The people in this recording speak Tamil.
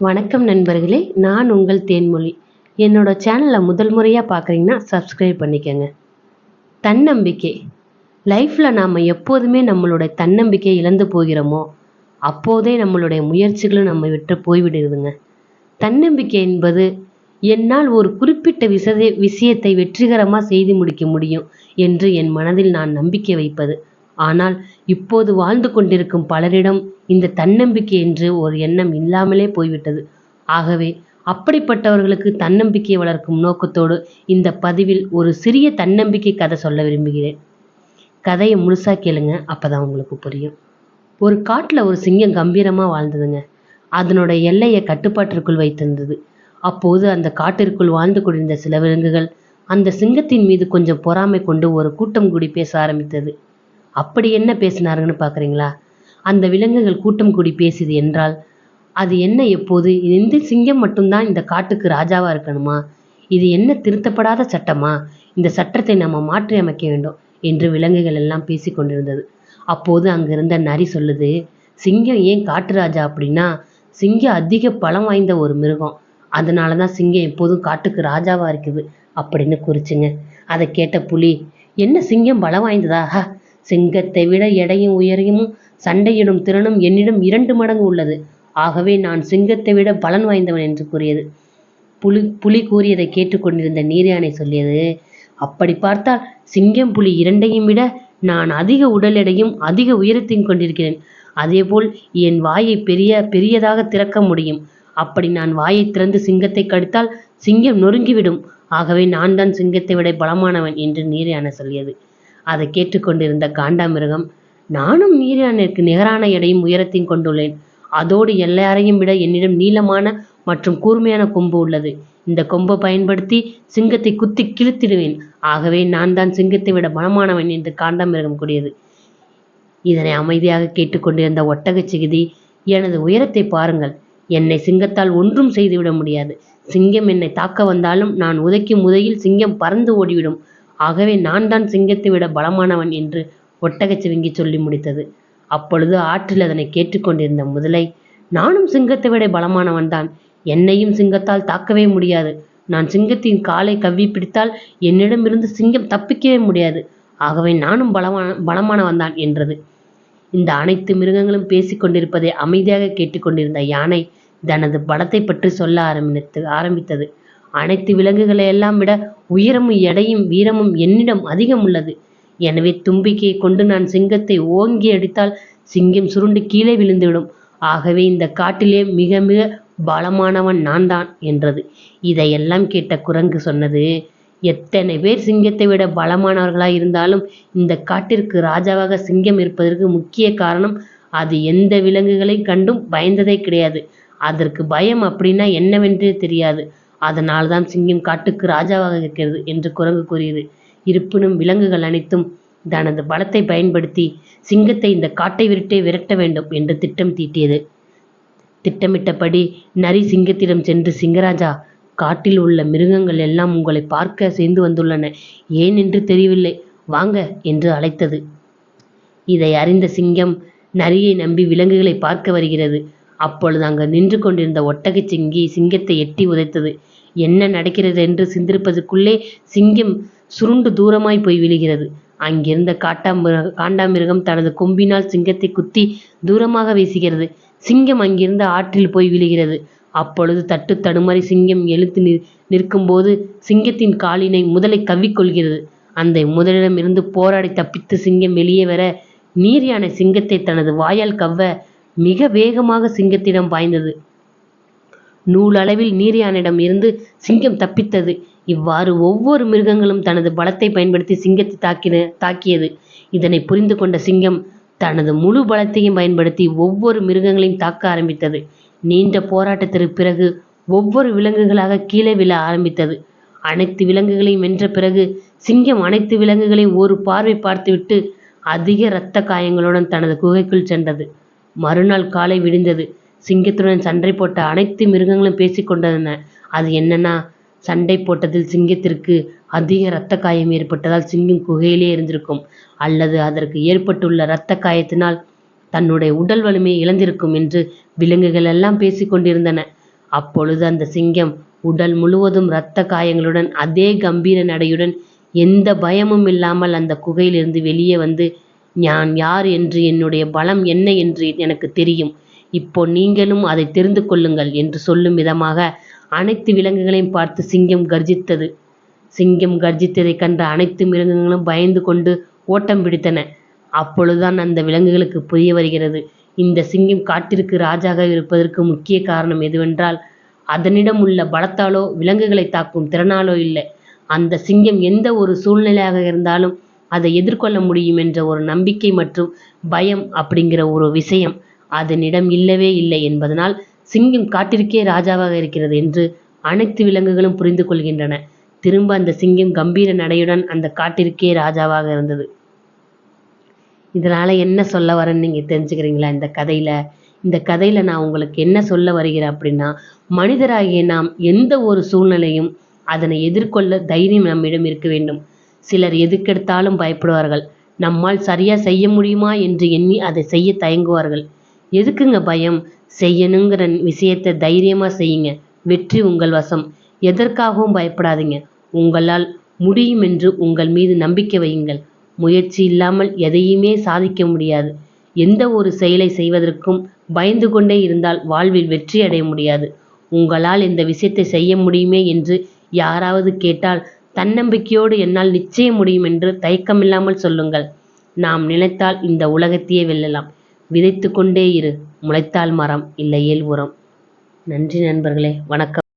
வணக்கம் நண்பர்களே நான் உங்கள் தேன்மொழி. என்னோட சேனலை முதல் முறையாக பார்க்குறீங்கன்னா சப்ஸ்கிரைப் பண்ணிக்கோங்க. தன்னம்பிக்கை. லைஃப்பில் நாம் எப்போதுமே நம்மளுடைய தன்னம்பிக்கை இழந்து போகிறோமோ அப்போதே நம்மளுடைய முயற்சிகளும் நம்ம விட்டு போய்விடுதுங்க. தன்னம்பிக்கை என்பது என்னால் ஒரு குறிப்பிட்ட விஷய விஷயத்தை வெற்றிகரமாக செய்து முடிக்க முடியும் என்று என் மனதில் நான் நம்பிக்கை வைப்பது. ஆனால் இப்போது வாழ்ந்து கொண்டிருக்கும் பலரிடம் இந்த தன்னம்பிக்கை என்று ஒரு எண்ணம் இல்லாமலே போய்விட்டது. ஆகவே அப்படிப்பட்டவர்களுக்கு தன்னம்பிக்கை வளர்க்கும் நோக்கத்தோடு இந்த பதிவில் ஒரு சிறிய தன்னம்பிக்கை கதை சொல்ல விரும்புகிறேன். கதையை முழுசா கேளுங்க அப்பதான் உங்களுக்கு புரியும். ஒரு காட்டில் ஒரு சிங்கம் கம்பீரமாக வாழ்ந்ததுங்க. அதனோட எல்லையை கட்டுப்பாட்டிற்குள் வைத்திருந்தது. அப்போது அந்த காட்டிற்குள் வாழ்ந்து கொண்டிருந்த சில விலங்குகள் அந்த சிங்கத்தின் மீது கொஞ்சம் பொறாமை கொண்டு ஒரு கூட்டம் கூடி பேச ஆரம்பித்தது. அப்படி என்ன பேசினாருன்னு பார்க்குறீங்களா? அந்த விலங்குகள் கூட்டம் கூடி பேசியது என்றால் அது என்ன எப்போது? இந்த சிங்கம் மட்டும்தான் இந்த காட்டுக்கு ராஜாவாக இருக்கணுமா? இது என்ன திருத்தப்படாத சட்டமா? இந்த சட்டத்தை நம்ம மாற்றி அமைக்க வேண்டும் என்று விலங்குகள் எல்லாம் பேசி கொண்டிருந்தது. அப்போது அங்கிருந்த நரி சொல்லுது சிங்கம் ஏன் காட்டு ராஜா அப்படின்னா சிங்கம் அதிக பலம் வாய்ந்த ஒரு மிருகம். அதனால தான் சிங்கம் எப்போதும் காட்டுக்கு ராஜாவாக இருக்குது அப்படின்னு குறிச்சுங்க. அதை கேட்ட புலி என்ன சிங்கம் பலம் வாய்ந்ததா? சிங்கத்தை விட எடையும் உயரையும் சண்டையிடும் திறனும் என்னிடம் இரண்டு மடங்கு உள்ளது. ஆகவே நான் சிங்கத்தை விட பலன் வாய்ந்தவன் என்று கூறியது. புலி புலி கூறியதை கேட்டுக்கொண்டிருந்த நீர்யானை சொல்லியது அப்படி பார்த்தால் சிங்கம் புலி இரண்டையும் விட நான் அதிக உடல் எடையும் அதிக உயரத்தையும் கொண்டிருக்கிறேன். அதேபோல் என் வாயை பெரிய பெரியதாக திறக்க முடியும். அப்படி நான் வாயை திறந்து சிங்கத்தை கடித்தால் சிங்கம் நொறுங்கிவிடும். ஆகவே நான் தான் சிங்கத்தை விட பலமானவன் என்று நீர்யானை சொல்லியது. அதை கேட்டுக்கொண்டிருந்த காண்டாமிருகம் நானும் நீரியானிற்கு நிகரான எடையும் உயரத்தையும் கொண்டுள்ளேன். அதோடு எல்லாரையும் விட என்னிடம் நீளமான மற்றும் கூர்மையான கொம்பு உள்ளது. இந்த கொம்பை பயன்படுத்தி சிங்கத்தை குத்தி கிழித்திடுவேன். ஆகவே நான் தான் சிங்கத்தை விட பலமானவன் என்று காண்டாமிருகம் கூடியது இதனை அமைதியாக கேட்டுக்கொண்டிருந்த ஒட்டகச் சிகிதி எனது உயரத்தை பாருங்கள். என்னை சிங்கத்தால் ஒன்றும் செய்துவிட முடியாது. சிங்கம் என்னை தாக்க வந்தாலும் நான் உதைக்கும் உதையில் சிங்கம் பறந்து ஓடிவிடும். ஆகவே நான் தான் சிங்கத்தை விட பலமானவன் என்று ஒட்டகச் சிவிங்கி சொல்லி முடித்தது. அப்பொழுது ஆற்றில் அதனை கேட்டுக்கொண்டிருந்த முதலை நானும் சிங்கத்தை விட பலமானவன் தான். என்னையும் சிங்கத்தால் தாக்கவே முடியாது. நான் சிங்கத்தின் காலை கவ்வி பிடித்தால் என்னிடமிருந்து சிங்கம் தப்பிக்கவே முடியாது. ஆகவே நானும் பலமான பலமானவன் தான் என்றது. இந்த அனைத்து மிருகங்களும் பேசிக்கொண்டிருப்பதை அமைதியாக கேட்டுக்கொண்டிருந்த யானை தனது பலத்தை பற்றி சொல்ல ஆரம்பித்து ஆரம்பித்தது. அனைத்து விலங்குகளை எல்லாம் விட உயரமும் எடையும் வீரமும் என்னிடம் அதிகம் உள்ளது எனவே தும்பிக்கையை கொண்டு நான் சிங்கத்தை ஓங்கி அடித்தால் சிங்கம் சுருண்டு கீழே விழுந்துவிடும். ஆகவே இந்த காட்டிலே மிக மிக பலமானவன் நான் தான் என்றது. இதையெல்லாம் கேட்ட குரங்கு சொன்னது எத்தனை பேர் சிங்கத்தை விட பலமானவர்களாய் இருந்தாலும் இந்த காட்டிற்கு ராஜாவாக சிங்கம் இருப்பதற்கு முக்கிய காரணம் அது எந்த விலங்குகளை கண்டும் பயந்ததே கிடையாது. அதற்கு பயம் அப்படின்னா என்னவென்றே தெரியாது. அதனால் தான் சிங்கம் காட்டுக்கு ராஜாவாக இருக்கிறது என்று குரங்கு கூறியது. இருப்பினும் விலங்குகள் அனைத்தும் தனது பலத்தை பயன்படுத்தி சிங்கத்தை இந்த காட்டை விரட்டே விரட்ட வேண்டும் என்று திட்டம் தீட்டியது. திட்டமிட்டபடி நரி சிங்கத்திடம் சென்று சிங்கராஜா காட்டில் உள்ள மிருகங்கள் எல்லாம் உங்களை பார்க்க சேர்ந்து வந்துள்ளன. ஏன் என்று தெரியவில்லை. வாங்க என்று அழைத்தது. இதை அறிந்த சிங்கம் நரியை நம்பி விலங்குகளை பார்க்க வருகிறது. அப்பொழுது அங்கு நின்று கொண்டிருந்த ஒட்டகச் சிங்கி சிங்கத்தை எட்டி உதைத்தது. என்ன நடக்கிறது? என்று சிந்திருப்பதற்குள்ளே சிங்கம் சுருண்டு தூரமாய் போய் விழுகிறது. அங்கிருந்த காட்டாமிருக காண்டாமிருகம் தனது கொம்பினால் சிங்கத்தை குத்தி தூரமாக வீசுகிறது. சிங்கம் அங்கிருந்து ஆற்றில் போய் விழுகிறது. அப்பொழுது தட்டு தடுமாறி சிங்கம் எழுத்து நிற் நிற்கும்போது சிங்கத்தின் காலினை முதலை கவ்விக்கொள்கிறது. அந்த முதலிடமிருந்து போராடி தப்பித்து சிங்கம் வெளியே வர நீர் யானை சிங்கத்தை தனது வாயால் கவ்வ மிக வேகமாக சிங்கத்திடம் பாய்ந்தது. நூலளவில் நீரியானிடம் இருந்து சிங்கம் தப்பித்தது. இவ்வாறு ஒவ்வொரு மிருகங்களும் தனது பலத்தை பயன்படுத்தி சிங்கத்தை தாக்கின தாக்கியது. இதனை புரிந்து கொண்ட சிங்கம் தனது முழு பலத்தையும் பயன்படுத்தி ஒவ்வொரு மிருகங்களையும் தாக்க ஆரம்பித்தது. நீண்ட போராட்டத்திற்கு பிறகு ஒவ்வொரு விலங்குகளாக கீழே விழ ஆரம்பித்தது. அனைத்து விலங்குகளையும் வென்ற பிறகு சிங்கம் அனைத்து விலங்குகளையும் ஒரு பார்வை பார்த்துவிட்டு அதிக இரத்த காயங்களுடன் தனது குகைக்குள் சென்றது. மறுநாள் காலை விடிந்தது. சிங்கத்துடன் சண்டை போட்ட அனைத்து மிருகங்களும் பேசிக்கொண்டன அது என்னன்னா சண்டை போட்டதில் சிங்கத்திற்கு அதிக இரத்த காயம் ஏற்பட்டதால் சிங்கம் குகையிலே இருந்திருக்கும். அல்லது அதற்கு ஏற்பட்டுள்ள இரத்த காயத்தினால் தன்னுடைய உடல் வலிமையை இழந்திருக்கும் என்று விலங்குகள் எல்லாம் பேசிக்கொண்டிருந்தன அப்பொழுது அந்த சிங்கம் உடல் முழுவதும் இரத்த காயங்களுடன் அதே கம்பீர நடையுடன் எந்த பயமும் இல்லாமல் அந்த குகையிலிருந்து வெளியே வந்து நான் யார் என்று என்னுடைய பலம் என்ன என்று எனக்கு தெரியும். இப்போ நீங்களும் அதை தெரிந்து கொள்ளுங்கள் என்று சொல்லும் விதமாக அனைத்து விலங்குகளையும் பார்த்து சிங்கம் கர்ஜித்தது. சிங்கம் கர்ஜித்ததைக் கண்ட அனைத்து மிருகங்களும் பயந்து கொண்டு ஓட்டம் பிடித்தன. அப்பொழுதுதான் அந்த விலங்குகளுக்கு புரிய வருகிறது. இந்த சிங்கம் காட்டிற்கு ராஜாக இருப்பதற்கு முக்கிய காரணம் எதுவென்றால் அதனிடம் உள்ள பலத்தாலோ விலங்குகளை தாக்கும் திறனாலோ இல்லை. அந்த சிங்கம் எந்த ஒரு சூழ்நிலையாக இருந்தாலும் அதை எதிர்கொள்ள முடியும் என்ற ஒரு நம்பிக்கை மற்றும் பயம் அப்படிங்கிற ஒரு விஷயம் அதனிடம் இல்லவே இல்லை என்பதனால் சிங்கம் காட்டிற்கே ராஜாவாக இருக்கிறது என்று அனைத்து விலங்குகளும் புரிந்து கொள்கின்றன. திரும்ப அந்த சிங்கம் கம்பீர நடையுடன் அந்த காட்டிற்கே ராஜாவாக இருந்தது. இதனால் என்ன சொல்ல வரேன்னு நீங்கள் தெரிஞ்சுக்கிறீங்களா இந்த கதையில்? இந்த கதையில் நான் உங்களுக்கு என்ன சொல்ல வருகிறேன் அப்படின்னா மனிதராகிய நாம் எந்த ஒரு சூழ்நிலையும் அதனை எதிர்கொள்ள தைரியம் நம்மிடம் இருக்க வேண்டும். சிலர் எதுக்கெடுத்தாலும் பயப்படுவார்கள். நம்மால் சரியா செய்ய முடியுமா என்று எண்ணி அதை செய்ய தயங்குவார்கள். எதுக்குங்க பயம்? செய்யணுங்கிற விஷயத்தை தைரியமா செய்யுங்க. வெற்றி உங்கள் வசம். எதற்காகவும் பயப்படாதீங்க. உங்களால் முடியும் என்று உங்கள் மீது நம்பிக்கை வையுங்கள். முயற்சி இல்லாமல் எதையுமே சாதிக்க முடியாது. எந்த ஒரு செயலை செய்வதற்கும் பயந்து கொண்டே இருந்தால் வாழ்வில் வெற்றி அடைய முடியாது. உங்களால் இந்த விஷயத்தை செய்ய முடியுமே என்று யாராவது கேட்டால் தன்னம்பிக்கையோடு என்னால் நிச்சயம் முடியும் என்று தயக்கமில்லாமல் சொல்லுங்கள். நாம் நினைத்தால் இந்த உலகத்தையே வெல்லலாம். விதைத்து கொண்டே இரு. முளைத்தால் மரம் இல்லையேல் உரம். நன்றி நண்பர்களே. வணக்கம்.